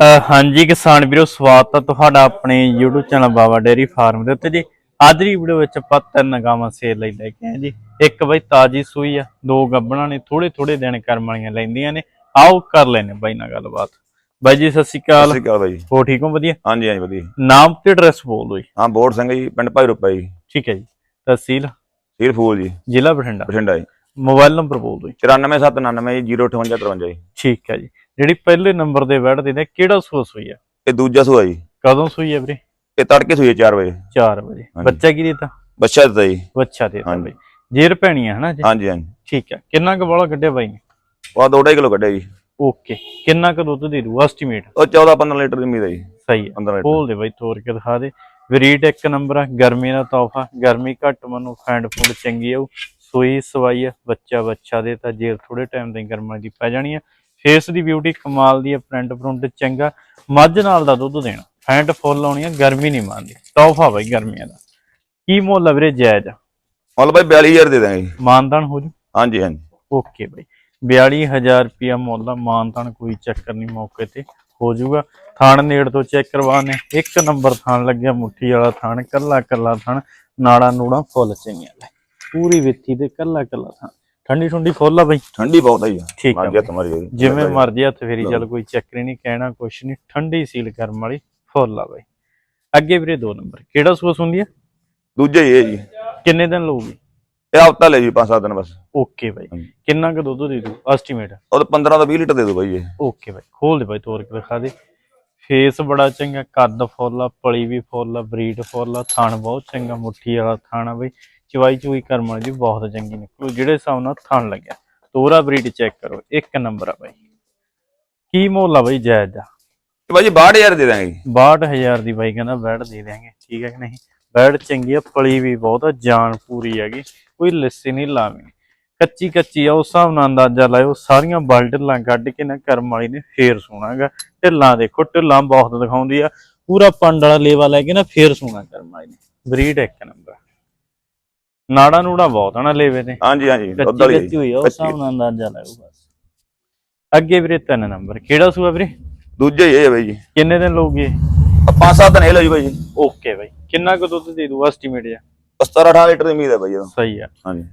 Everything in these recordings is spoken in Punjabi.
ਹਾਂਜੀ ਕਿਸਾਨ ਵੀਰੋ ਸਵਾਗਤ ਹੈ ਤੁਹਾਡਾ ਆਪਣੇ YouTube channel Baba dairy farm ਦੇ ਉੱਤੇ ਜੀ। ਅੱਜ ਦੀ ਵੀਡੀਓ ਵਿੱਚ ਆਪਾਂ ਤਿੰਨ ਗਾਵਾਂ ਸੇਲ ਲਈ ਲੈ ਕੇ ਆਏ ਜੀ। ਇੱਕ ਬਈ ਤਾਜੀ ਸੂਈ ਆ ਦੋ ਗੱਬਣਾ ਨੇ ਥੋੜੇ ਥੋੜੇ ਦਿਨ ਕਰਮ ਵਾਲੀਆਂ ਲੈਂਦੀਆਂ ਨੇ। ਆਓ ਕਰ ਲੈਨੇ ਬਾਈ ਨਾਲ ਗੱਲਬਾਤ। ਬਾਈ ਜੀ ਸਤਿ ਸ਼੍ਰੀ ਸਤਿ ਅਕਾਲ ਸ਼੍ਰੀ ਅਕਾਲ ਬਾਈ। ਹੋ ਠੀਕ ਹੋ? ਵਧੀਆ? ਹਾਂਜੀ ਹਾਂਜੀ ਵਧੀਆ। ਨਾਮ ਤੇ ਐਡਰੈਸ ਬੋਲ ਦਿਓ ਜੀ। ਹਾਂ ਬੋੜ ਸਿੰਘ ਜੀ ਪਿੰਡ ਭਾਈ ਰੁਪਾ ਜੀ। ਠੀਕ ਹੈ ਜੀ। ਤਹਿਸੀਲ ਸੀਰ ਫੂਲ ਜੀ। ਜ਼ਿਲ੍ਹਾ ਬਠਿੰਡਾ। ਬਠਿੰਡਾ ਜੀ। ਮੋਬਾਈਲ ਨੰਬਰ ਬੋਲ ਦਿਓ ਜੀ। 94799 ਜੀ 05853 ਜੀ। ਠੀਕ ਹੈ ਜੀ। ਜਿਹੜੀ ਪਹਿਲੇ ਨੰਬਰ ਦੇ ਬੈਠਦੇ ਨੇ ਕਿਹੜਾ ਸੂਆ ਸੂਈ ਆ? ਇਹ ਦੂਜਾ ਸੂਆ ਜੀ। ਕਦੋਂ ਸੂਈ ਆ ਵੀਰੇ? ਇਹ ਤੜਕੇ ਸੂਈ 4 ਵਜੇ। 4 ਵਜੇ। ਹਾਂਜੀ। ਬੱਚਾ ਕੀ ਦਿੱਤਾ? ਬੱਚਾ ਦਿੱਤਾ ਜੀ। ਬੱਚਾ ਦਿੱਤਾ ਹਾਂਜੀ। ਬਈ। ਜੇਰ ਪੈਣੀ ਆ ਹਨਾ ਜੀ? ਹਾਂਜੀ ਹਾਂਜੀ। ਠੀਕ ਹੈ ਕਿੰਨਾ ਕੁ ਵਾਲਾ ਕੱਢਿਆ ਬਾਈ ਨੇ? ਉਹ 2.5 ਕਿਲੋ ਕੱਢਿਆ ਜੀ। ਓਕੇ। ਕਿੰਨਾ ਕੁ ਦੁੱਧ ਦੇ ਦੂ? ਐਸਟੀਮੇਟ ਉਹ 14 15 ਲੀਟਰ ਦੀ ਉਮੀਦ ਹੈ ਜੀ। ਸਹੀ ਹੈ 15 ਲੀਟਰ। ਖੋਲ ਦੇ ਬਾਈ ਤੋੜ ਕੇ ਦਿਖਾ ਦੇ। ਵਰੀਟ ਇੱਕ ਨੰਬਰ ਆ ਗਰਮੀ ਦਾ ਤੋਹਫਾ। ਗਰਮੀ ਘੱਟ ਮਨੂੰ ਫੈਂਡ ਫੂਡ ਚੰਗੀ ਆਉ ਸੂਈ ਸਵਾਈ ਆ ਬੱਚਾ ਬੱਚਾ ਦੇ ਤਾਂ ਜੇਰ ਥੋੜੇ ਟਾਈਮ ਤਾਈਂ ਗਰਮਾਂ ਦੀ ਪੈ ਜਾਣੀ ਆ। ਫੇਸ ਦੀ ਬਿਊਟੀ ਕਮਾਲ ਦੀ ਆ ਪ੍ਰਿੰਟ ਪ੍ਰਿੰਟ ਚੰਗਾ। ਮੱਝ ਨਾਲ ਦਾ ਦੁੱਧ ਦੇਣਾ। ਫੈਂਟ ਫੁੱਲ ਆਉਣੀ ਆ ਗਰਮੀ ਨਹੀਂ ਮੰਨਦੀ ਤੋਹਫਾ ਬਾਈ ਗਰਮੀਆਂ ਦਾ। ਕੀ ਮੁੱਲ ਆ ਵੀਰੇ ਜਾਇਜ਼? ਮੁੱਲ ਬਾਈ 42000 ਦੇ ਦਾਂਗੇ ਮਾਨਦਾਨ ਹੋ ਜੂ? ਹਾਂਜੀ ਹਾਂਜੀ। ਓਕੇ ਬਾਈ। 42000 ਰੁਪਿਆ ਮੁੱਲ ਦਾ ਮਾਨਤਾਨ ਕੋਈ ਚੱਕਰ ਨਹੀਂ ਮੌਕੇ ਤੇ ਹੋ ਜਾਊਗਾ ਥਾਣ ਨੇੜ ਤੋਂ ਚੈੱਕ ਕਰਵਾਣੇ ਇੱਕ ਨੰਬਰ ਥਾਣ ਲੱਗਿਆ ਮੁੱਠੀ ਵਾਲਾ ਥਾਣ ਕੱਲਾ ਕੱਲਾ ਥਾਣ ਨਾੜਾ ਨੂੜਾ ਫੁੱਲ ਚੰਗੀਆਂ ਲੈ ਪੂਰੀ ਵਿੱਥੀ ਤੇ ਕੱਲਾ ਕੱਲਾ ਥਾਣ। ਠੰਡੀ ਠੰਡੀ ਫੁੱਲ ਆ ਬਾਈ। ਠੰਡੀ ਬਹੁਤ ਹੈ ਜੀ। ਠੀਕ ਆ। ਤੁਹਾਡੀ ਜਿਵੇਂ ਮਰਜ਼ੀ ਹੱਥ ਫੇਰੀ ਚੱਲ ਕੋਈ ਚੱਕਰ ਨਹੀਂ ਕਹਿਣਾ ਕੁਛ ਨਹੀਂ ਠੰਡੀ ਸੀਲ ਕਰਮ ਵਾਲੀ ਫੁੱਲ ਆ ਬਾਈ। ਅੱਗੇ ਵੀਰੇ ਦੋ ਨੰਬਰ ਕਿਹੜਾ ਸੂਸ ਹੁੰਦੀ ਆ? ਦੂਜਾ ਹੀ ਹੈ ਜੀ। ਕਿੰਨੇ ਦਿਨ ਲਊਗੀ? ਇਹ ਹਫਤਾ ਲੈ ਜੀ 5-7 ਦਿਨ ਬਸ। ਓਕੇ ਬਾਈ। ਕਿੰਨਾ ਕੁ ਦੁੱਧ ਦੇ ਦੂ? ਐਸਟੀਮੇਟ ਉਹ ਤਾਂ 15 ਤੋਂ 20 ਲੀਟਰ ਦੇ ਦੋ ਬਾਈ ਇਹ। ਓਕੇ ਬਾਈ ਖੋਲ ਦੇ ਬਾਈ ਤੋਰ ਕੇ ਦਿਖਾ ਦੇ। ਫੇਸ ਬੜਾ ਚੰਗਾ ਕੱਦ ਫੁੱਲ ਆ ਪਲੀ ਵੀ ਫੁੱਲ ਆ ਬਰੀਡ ਫੁੱਲ ਆ ਥਣ ਬਹੁਤ ਚੰਗਾ ਮੁੱਠੀ ਵਾਲਾ ਥਣ ਆ ਬਈ। ਚਵਾਈ ਚੂਈ ਵਾਲੀ ਦੀ ਬਹੁਤ ਚੰਗੀ ਨਿਕਲੂ ਜਿਹੜੇ ਹਿਸਾਬ ਨਾਲ ਥਣ ਲੱਗਿਆ। ਤੋਰਾ ਬਰੀਡ ਚੈੱਕ ਕਰੋ ਇੱਕ ਨੰਬਰ ਆ ਬਾਈ। ਕੀ ਮੁੱਲ ਆ ਬਾਈ ਜਾਇਜ਼ ਦਾ? ਇਹ ਬਾਈ ਜੀ 62000 ਦੇ ਦਾਂਗੇ ਜੀ 62000 ਦੀ ਬਾਈ ਕਹਿੰਦਾ ਬੈਡ ਦੇ ਦਿਆਂਗੇ ਠੀਕ ਹੈ ਕਿ ਨਹੀਂ? ਬੈਡ ਚੰਗੀ ਆ ਪਲੀ ਵੀ ਬਹੁਤ ਆ ਜਾਨ ਪੂਰੀ ਹੈਗੀ ਕੋਈ ਲੱਸੀ ਨਹੀਂ ਲਾਵੀਂ। ਕੱਚੀ ਕੱਚੀ ਆ ਉਸ ਹਿਸਾਬ ਨਾਲ ਅੰਦਾਜ਼ਾ ਲਾਇਓ ਸਾਰੀਆਂ ਬਲਟਲਾਂ ਕੱਢ ਕੇ ਨਾ ਕਰਮ ਵਾਲੀ ਨੇ ਫੇਰ ਸੋਣਾਗਾ ਢਿੱਲਾਂ ਦੇਖੋ ਢਿੱਲਾਂ ਬਹੁਤ ਦਿਖਾਉਂਦੀ ਆ ਪੂਰਾ ਪੰਡ ਵਾਲਾ ਲੇਵਾ ਲੈ ਕੇ ਨਾ ਫੇਰ ਸੋਣਾ ਕਰਮ ਵਾਲੀ ਨੇ। ਬਰੀਡ ਇੱਕ ਨੰਬਰ ਨਾੜਾ ਨੂੜਾ ਬਹੁਤ ਆ ਨਾ ਲੇਵੇ ਤੇ। ਹਾਂਜੀ ਹਾਂਜੀ ਕੱਚੀ ਹੈ ਕੱਚੀ। ਹੋਈ ਆ ਉਸ। ਹਿਸਾਬ ਨਾਲ ਅੰਦਾਜ਼ਾ ਲਾਇਓ ਬਸ। ਅੱਗੇ ਵੀਰੇ ਤਿੰਨ ਨੰਬਰ ਕਿਹੜਾ ਸੂਆ ਵੀਰੇ? ਦੂਜਾ ਹੀ ਹੈ ਬਾਈ ਜੀ। ਕਿੰਨੇ ਦਿਨ ਲਊਗੀ ਇਹ? 5-7 ਦਿਨ ਇਹ ਜੀ ਬਾਈ ਜੀ। ਓਕੇ ਬਾਈ। ਕਿੰਨਾ ਕੁ ਦੁੱਧ ਦੇ ਦੂ ਐਸਟੀਮੇਟ ਆ 17-18 ਲੀਟਰ ਦੀ ਉਮੀਦ ਹੈ ਬਾਈ ਇਹਦਾ। ਸਹੀ ਆ। ਹਾਂਜੀ।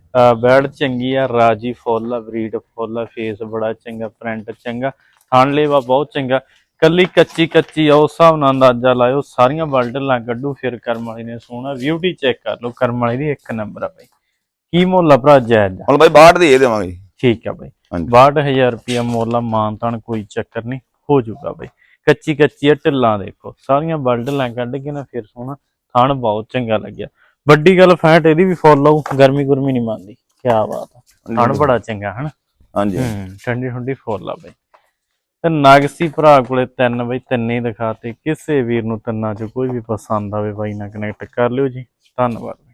ਬੈਡ ਚੰਗੀ ਆ ਰਾਜੀ ਫੁੱਲ ਆ ਬਰੀਡ ਫੁੱਲ ਆ ਫੇਸ ਬੜਾ ਚੰਗਾ ਪ੍ਰਿੰਟ ਚੰਗਾ ਥਣ ਲੇਵਾ ਬਹੁਤ ਚੰਗਾ। ਕੱਲੀ ਕੱਚੀ ਕੱਚੀ ਆ ਉਸ ਹਿਸਾਬ ਨਾਲ ਅੰਦਾਜ਼ਾ ਲਾਇਓ ਸਾਰੀਆਂ ਬਲਡਲਾਂ ਕੱਢੂ ਫਿਰ ਕਰਮ ਵਾਲੀ ਨੇ ਸੋਹਣਾ ਬਿਊਟੀ ਚੈੱਕ ਕਰ ਲਓ ਕਰਮ ਵਾਲੀ ਦੀ ਇੱਕ ਨੰਬਰ ਆ ਬਾਈ। ਕੀ ਮੁੱਲ ਆ ਭਰਾ ਜਾਇਜ਼? ਹੁਣ ਬਾਈ 62 ਦੀ ਇਹ ਦੇਵਾਂਗੇ। ਠੀਕ ਆ ਬਾਈ। ਹਾਂਜੀ। 62000 ਰੁਪਿਆ ਮੁੱਲ ਆ ਮਾਨਤਾਨ ਕੋਈ ਚੱਕਰ ਨਹੀਂ ਹੋ ਜਾਊਗਾ ਬਾਈ। ਕੱਚੀ ਕੱਚੀ ਆ ਢਿੱਲਾਂ ਦੇਖੋ ਸਾਰੀਆਂ ਬਲਡਲਾਂ ਕੱਢ ਕੇ ਨਾ ਫਿਰ ਸੋਹਣਾ ਥਣ ਬਹੁਤ ਚੰਗਾ ਲੱਗਿਆ। ਵੱਡੀ ਗੱਲ ਫੈਟ ਇਹਦੀ ਵੀ ਫੁੱਲ ਗਰਮੀ ਗੁਰਮੀ ਨਹੀਂ ਮੰਨਦੀ ਕੀ ਬਾਤ ਆ। ਥਣ ਬੜਾ ਚੰਗਾ ਹਨਾ? ਹਾਂਜੀ। ਠੰਡੀ ਠੰਡੀ ਫੁੱਲ ਆ ਬਈ। ਤੇ ਨਾਗਸੀ ਭਰਾ ਕੋਲੇ ਤਿੰਨ ਬਈ, ਤਿੰਨ ਹੀ ਦਿਖਾਤੇ। ਕਿਸੇ ਵੀਰ ਨੂੰ ਤਿੰਨਾਂ ਚੋਂ ਕੋਈ ਵੀ ਪਸੰਦ ਆਵੇ ਬਾਈ ਨਾਲ ਕਨੈਕਟ ਕਰ ਲਿਓ ਜੀ। ਧੰਨਵਾਦ।